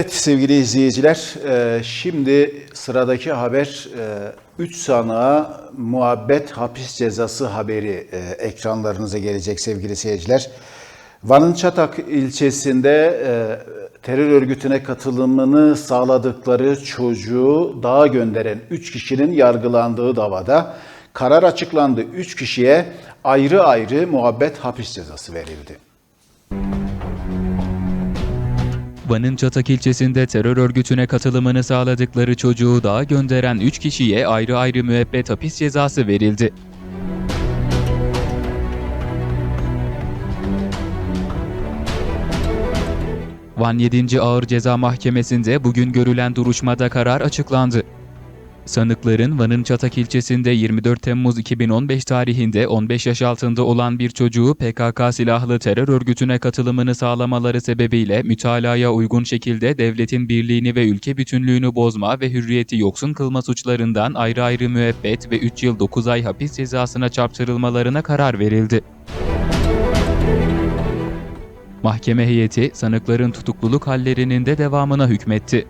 Evet sevgili izleyiciler, e, şimdi sıradaki haber 3 sanığa muhabbet hapis cezası haberi e, ekranlarınıza gelecek sevgili seyirciler. Van'ın Çatak ilçesinde e, terör örgütüne katılımını sağladıkları çocuğu dağa gönderen 3 kişinin yargılandığı davada karar açıklandı. 3 kişiye ayrı ayrı muhabbet hapis cezası verildi. Van'ın Çatak ilçesinde terör örgütüne katılımını sağladıkları çocuğu dağa gönderen 3 kişiye ayrı ayrı müebbet hapis cezası verildi. Van 7. Ağır Ceza Mahkemesi'nde bugün görülen duruşmada karar açıklandı. Sanıkların Van'ın Çatak ilçesinde 24 Temmuz 2015 tarihinde 15 yaş altında olan bir çocuğu PKK silahlı terör örgütüne katılımını sağlamaları sebebiyle mütalaya uygun şekilde devletin birliğini ve ülke bütünlüğünü bozma ve hürriyeti yoksun kılma suçlarından ayrı ayrı müebbet ve 3 yıl 9 ay hapis cezasına çarptırılmalarına karar verildi. Mahkeme heyeti sanıkların tutukluluk hallerinin de devamına hükmetti.